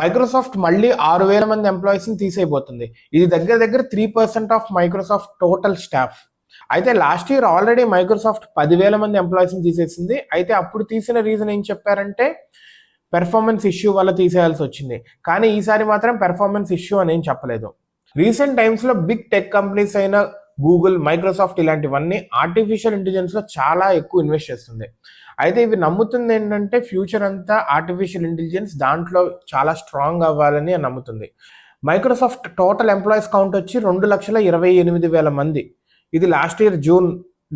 Microsoft మళ్ళీ ఆరు వేల మంది ఎంప్లాయీస్ని తీసేయబోతుంది. ఇది దగ్గర దగ్గర three percent of Microsoft total staff అయితే లాస్ట్ ఇయర్ ఆల్రెడీ మైక్రోసాఫ్ట్ పదివేల మంది ఎంప్లాయీస్ని తీసేసింది. అయితే అప్పుడు తీసిన రీజన్ ఏం చెప్పారంటే పెర్ఫార్మెన్స్ ఇష్యూ వల్ల తీసేయాల్సి వచ్చింది. కానీ ఈసారి మాత్రం పెర్ఫార్మెన్స్ ఇష్యూ అని ఏం చెప్పలేదు. రీసెంట్ టైమ్స్లో బిగ్ టెక్ కంపెనీస్ అయిన గూగుల్ మైక్రోసాఫ్ట్ ఇలాంటివన్నీ ఆర్టిఫిషియల్ ఇంటెలిజెన్స్లో చాలా ఎక్కువ ఇన్వెస్ట్ చేస్తుంది. అయితే ఇవి నమ్ముతుంది ఏంటంటే ఫ్యూచర్ అంతా ఆర్టిఫిషియల్ ఇంటెలిజెన్స్ దాంట్లో చాలా స్ట్రాంగ్ అవ్వాలని నమ్ముతుంది. మైక్రోసాఫ్ట్ టోటల్ ఎంప్లాయీస్ కౌంట్ వచ్చి రెండు లక్షల ఇరవై ఎనిమిది వేల మంది. ఇది లాస్ట్ ఇయర్ జూన్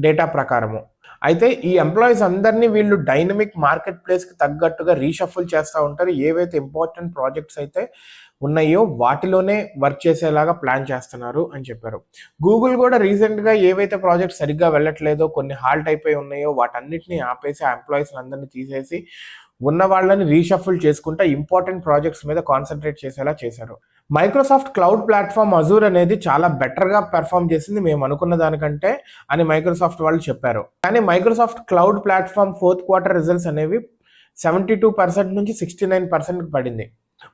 డేటా ప్రకారము. అయితే ఈ ఎంప్లాయీస్ అందరినీ వీళ్ళు డైనమిక్ మార్కెట్ ప్లేస్కి తగ్గట్టుగా రీషఫుల్ చేస్తూ ఉంటారు. ఏవైతే ఇంపార్టెంట్ ప్రాజెక్ట్స్ అయితే ఉన్నాయో వాటిలోనే వర్క్ చేసేలాగా ప్లాన్ చేస్తున్నారు అని చెప్పారు. గూగుల్ కూడా రీసెంట్గా ఏవైతే ప్రాజెక్ట్స్ సరిగ్గా వెళ్ళట్లేదో కొన్ని హాల్ట్ అయిపోయి ఉన్నాయో వాటన్నిటిని ఆపేసి ఆ ఎంప్లాయీస్ అందరినీ తీసేసి ఉన్న వాళ్ళని రీషఫుల్ చేసుకుంటా ఇంపార్టెంట్ ప్రాజెక్ట్స్ మీద కాన్సన్ట్రేట్ చేసేలా చేశారు. మైక్రోసాఫ్ట్ క్లౌడ్ ప్లాట్ఫామ్ అజూర్ అనేది చాలా బెటర్గా పెర్ఫామ్ చేసింది మేము అనుకున్న దానికంటే అని మైక్రోసాఫ్ట్ వాళ్ళు చెప్పారు. కానీ Microsoft cloud platform fourth quarter results అనేవి సెవెంటీ టూ పర్సెంట్ నుంచి సిక్స్టీ నైన్ పర్సెంట్ పడింది.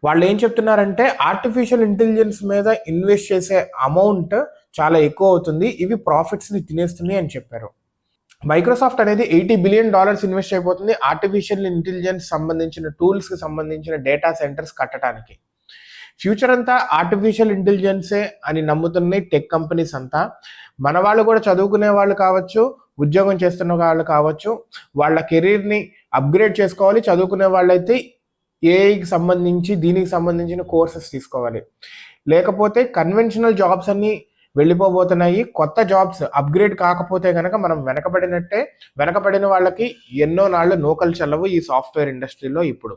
వాళ్ళు ఏం చెప్తున్నారంటే ఆర్టిఫిషియల్ ఇంటెలిజెన్స్ మీద ఇన్వెస్ట్ చేసే అమౌంట్ చాలా ఎక్కువ అవుతుంది. ఇవి ప్రాఫిట్స్ని తినేస్తున్నాయి అని చెప్పారు. మైక్రోసాఫ్ట్ అనేది ఎయిటీ బిలియన్ డాలర్స్ ఇన్వెస్ట్ అయిపోతుంది ఆర్టిఫిషియల్ ఇంటెలిజెన్స్ సంబంధించిన టూల్స్కి సంబంధించిన డేటా సెంటర్స్ కట్టడానికి. ఫ్యూచర్ అంతా ఆర్టిఫిషియల్ ఇంటెలిజెన్సే అని నమ్ముతున్నాయి టెక్ కంపెనీస్ అంతా. మన వాళ్ళు కూడా చదువుకునే వాళ్ళు కావచ్చు ఉద్యోగం చేస్తున్న వాళ్ళు కావచ్చు వాళ్ళ కెరీర్ని అప్గ్రేడ్ చేసుకోవాలి చదువుకునే వాళ్ళైతే ఏఐకి సంబంధించి దీనికి సంబంధించిన కోర్సెస్ తీసుకోవాలి. లేకపోతే కన్వెన్షనల్ జాబ్స్ అన్నీ వెళ్ళిపోబోతున్నాయి. కొత్త జాబ్స్ అప్గ్రేడ్ కాకపోతే కనుక మనం వెనకబడినట్టే వెనకబడిన వాళ్ళకి ఎన్నో నాళ్ళు నూకలు చల్లవు ఈ సాఫ్ట్వేర్ ఇండస్ట్రీలో ఇప్పుడు.